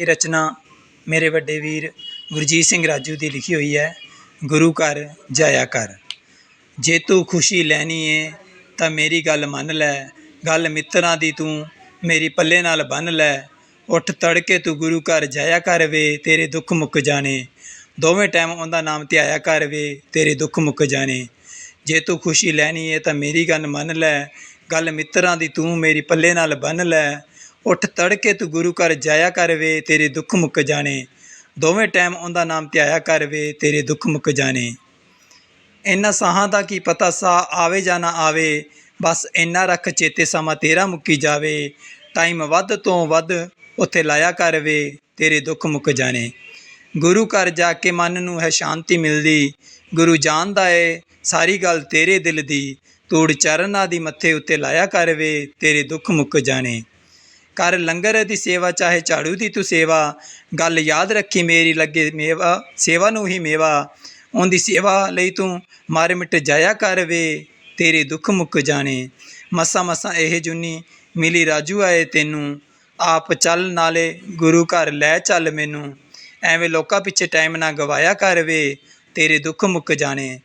ਇਹ ਰਚਨਾ ਮੇਰੇ ਵੱਡੇ ਵੀਰ ਗੁਰਜੀਤ ਸਿੰਘ ਰਾਜੂ ਦੀ ਲਿਖੀ ਹੋਈ ਹੈ, ਗੁਰੂ ਘਰ ਜਾਇਆ ਕਰ। ਜੇ ਤੂੰ ਖੁਸ਼ੀ ਲੈਣੀ ਏ, ਤਾਂ ਮੇਰੀ ਗੱਲ ਮੰਨ ਲੈ। ਗੱਲ ਮਿੱਤਰਾਂ ਦੀ ਤੂੰ ਮੇਰੀ ਪੱਲੇ ਨਾਲ ਬੰਨ ਲੈ। ਉੱਠ ਤੜਕੇ ਤੂੰ ਗੁਰੂ ਘਰ ਜਾਇਆ ਕਰ ਵੇ, ਤੇਰੇ ਦੁੱਖ ਮੁੱਕ ਜਾਣੇ। ਦੋਵੇਂ ਟਾਈਮ ਉਹਦਾ ਨਾਮ ਧਿਆਇਆ ਕਰ ਵੇ, ਤੇਰੇ ਦੁੱਖ ਮੁੱਕ ਜਾਣੇ। ਜੇ ਤੂੰ ਖੁਸ਼ੀ ਲੈਣੀ ਏ, ਤਾਂ ਮੇਰੀ ਗੱਲ ਮੰਨ ਲੈ। ਗੱਲ ਮਿੱਤਰਾਂ ਦੀ ਤੂੰ ਮੇਰੀ ਪੱਲੇ ਨਾਲ ਬੰਨ ਲੈ। ਉੱਠ ਤੜਕੇ ਤੂੰ ਗੁਰੂ ਘਰ ਜਾਇਆ ਕਰ ਵੇ, ਤੇਰੇ ਦੁੱਖ ਮੁੱਕ ਜਾਣੇ। ਦੋਵੇਂ ਟਾਈਮ ਉਹਦਾ ਨਾਮ ਧਿਆਇਆ ਕਰ ਵੇ, ਤੇਰੇ ਦੁੱਖ ਮੁੱਕ ਜਾਣੇ। ਇੰਨਾ ਸਾਹਾਂ ਦਾ ਕੀ ਪਤਾ ਸਾ ਆਵੇ ਜਾਂ ਨਾ ਆਵੇ, ਬਸ ਇੰਨਾ ਰੱਖ ਚੇਤੇ ਸਮਾਂ ਤੇਰਾ ਮੁੱਕੀ ਜਾਵੇ। ਟਾਈਮ ਵੱਧ ਤੋਂ ਵੱਧ ਉੱਥੇ ਲਾਇਆ ਕਰ ਵੇ, ਤੇਰੇ ਦੁੱਖ ਮੁੱਕ ਜਾਣੇ। ਗੁਰੂ ਘਰ ਜਾ ਕੇ ਮਨ ਨੂੰ ਹੈ ਸ਼ਾਂਤੀ ਮਿਲਦੀ। ਗੁਰੂ ਜਾਣਦਾ ਏ, ਸਾਰੀ ਗੱਲ ਤੇਰੇ ਦਿਲ ਦੀ। ਤੂੜ ਚਰਨਾਂ ਦੀ ਮੱਥੇ ਉੱਤੇ ਲਾਇਆ ਕਰ ਵੇ, ਤੇਰੇ ਦੁੱਖ ਮੁੱਕ ਜਾਣੇ। ਕਰ ਲੰਗਰ ਦੀ ਸੇਵਾ, ਚਾਹੇ ਝਾੜੂ ਦੀ ਤੂੰ ਸੇਵਾ। ਗੱਲ ਯਾਦ ਰੱਖੀ ਮੇਰੀ, ਲੱਗੇ ਮੇਵਾ, ਸੇਵਾ ਨੂੰ ਹੀ ਮੇਵਾ। ਉਹਦੀ ਸੇਵਾ ਲਈ ਤੂੰ ਮਾਰੇ ਮਿਟ ਜਾਇਆ ਕਰ ਵੇ, ਤੇਰੇ ਦੁੱਖ ਮੁੱਕ ਜਾਣੇ। ਮਸਾ ਮਸਾ ਇਹ ਜੁਨੀ ਮਿਲੀ ਰਾਜੂ ਆਏ ਤੈਨੂੰ। ਆਪ ਚੱਲ ਨਾਲੇ ਗੁਰੂ ਘਰ ਲੈ ਚੱਲ ਮੈਨੂੰ। ਐਵੇਂ ਲੋਕਾਂ ਪਿੱਛੇ ਟਾਈਮ ਨਾ ਗਵਾਇਆ ਕਰ ਵੇ, ਤੇਰੇ ਦੁੱਖ ਮੁੱਕ ਜਾਣੇ।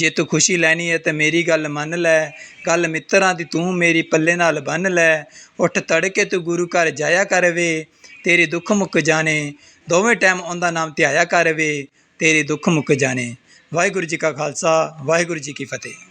ਜੇ ਤੂੰ ਖੁਸ਼ੀ ਲੈਣੀ ਹੈ ਤਾਂ ਮੇਰੀ ਗੱਲ ਮੰਨ ਲੈ। ਗੱਲ ਮਿੱਤਰਾਂ ਦੀ ਤੂੰ ਮੇਰੀ ਪੱਲੇ ਨਾਲ ਬੰਨ ਲੈ। ਉੱਠ ਤੜਕੇ ਤੂੰ ਗੁਰੂ ਘਰ ਜਾਇਆ ਕਰ ਵੇ ਤੇਰੇ ਦੁੱਖ ਮੁੱਕ ਜਾਣੇ। ਦੋਵੇਂ ਟਾਈਮ ਉਹਦਾ ਨਾਮ ਧਿਆਇਆ ਕਰ ਵੇ ਤੇਰੇ ਦੁੱਖ ਮੁੱਕ ਜਾਣੇ। ਵਾਹਿਗੁਰੂ ਜੀ ਕਾ ਖਾਲਸਾ, ਵਾਹਿਗੁਰੂ ਜੀ ਕੀ ਫਤਿਹ।